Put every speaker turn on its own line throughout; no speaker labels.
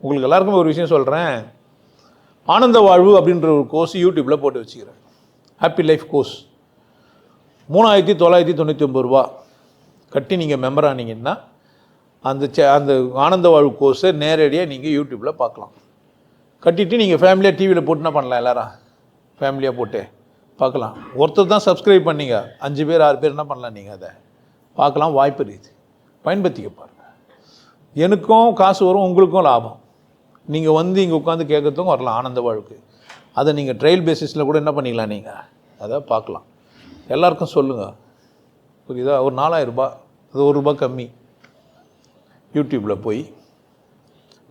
உங்களுக்கு எல்லாருக்கும் ஒரு விஷயம் சொல்கிறேன் ஆனந்த வாழ்வு அப்படின்ற ஒரு கோர்ஸ் யூடியூப்பில் போட்டு வச்சுக்கிறேன். ஹாப்பி லைஃப் கோர்ஸ் மூணாயிரத்தி தொள்ளாயிரத்தி தொண்ணூற்றி ஒம்பது ரூபா. கட்டி நீங்கள் மெம்பர் ஆனீங்கன்னா அந்த சே- அந்த ஆனந்த வாழ்வு கோர்ஸை நேரடியாக நீங்கள் யூடியூப்பில் பார்க்கலாம். கட்டிட்டு நீங்கள் ஃபேமிலியாக டிவியில் போட்டு என்ன பண்ணலாம் எல்லாரும். ஃபேமிலியாக போட்டு பார்க்கலாம். ஒருத்தர் தான் சப்ஸ்கிரைப் பண்ணீங்க. அஞ்சு பேர் ஆறு பேர் என்ன பண்ணலாம் நீங்கள் அதை? பார்க்கலாம் வாய்ப்பு இருக்குது. பயன்படுத்திக்க பாருங்கள் எனக்கும் காசு வரும் உங்களுக்கும் லாபம். நீங்கள் வந்து இங்கே உட்காந்து கேட்குறதுக்கும் வரலாம் ஆனந்த வாழ்க்கை. அதை நீங்கள் ட்ரையல் பேசிஸில் கூட என்ன பண்ணிக்கலாம் நீங்கள் அதை பார்க்கலாம். எல்லாருக்கும் சொல்லுங்கள் புரியுதா? ஒரு நாலாயிரம் ரூபாய் அது ஒரு ரூபாய் கம்மி. யூடியூப்பில் போய்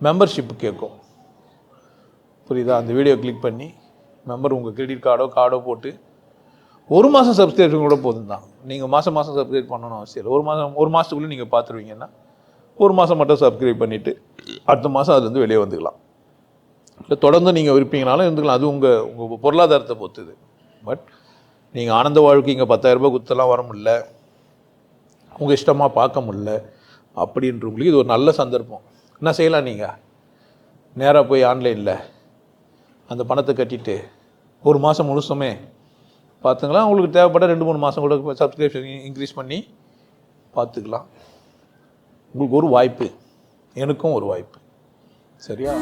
மெம்பர்ஷிப் கேட்கும் புரியுதா? அந்த வீடியோ கிளிக் பண்ணி மெம்பர் உங்கள் கிரெடிட் கார்டோ கார்டோ போட்டு ஒரு மாதம் சப்ஸ்கிரிப்ஷன் கூட போதும் தான் நீங்கள் மாதம் மாதம் சப்ஸ்கிரைப் பண்ணணும் அவசியம் இல்லை. ஒரு மாதம் ஒரு மாதத்துக்குள்ளே நீங்கள் பார்த்துருவீங்கன்னா ஒரு மாதம் மட்டும் சப்ஸ்கிரைப் பண்ணிவிட்டு அடுத்த மாதம் அதுலேருந்து வெளியே வந்துக்கலாம். இல்லை தொடர்ந்து நீங்கள் விற்பீங்கனாலும் இருந்துக்கலாம். அது உங்கள் உங்கள் பொருளாதாரத்தை பொறுத்துது. பட் நீங்கள் ஆனந்த வாழ்க்கை இங்கே பத்தாயிரம் ரூபாய் குத்தெல்லாம் வர முடில உங்கள் இஷ்டமாக பார்க்க முடில அப்படின்றவங்களுக்கு இது ஒரு நல்ல சந்தர்ப்பம். என்ன செய்யலாம் நீங்கள் நேராக போய் ஆன்லைனில் அந்த பணத்தை கட்டிட்டு ஒரு மாதம் முழுசுமே பார்த்துக்கலாம். உங்களுக்கு தேவைப்பட்ட ரெண்டு மூணு மாதம் கூட சப்ஸ்கிரிப்ஷன் இன்க்ரீஸ் பண்ணி பார்த்துக்கலாம். உங்களுக்கு ஒரு வாய்ப்பு எனக்கும் ஒரு வாய்ப்பு. சரியா?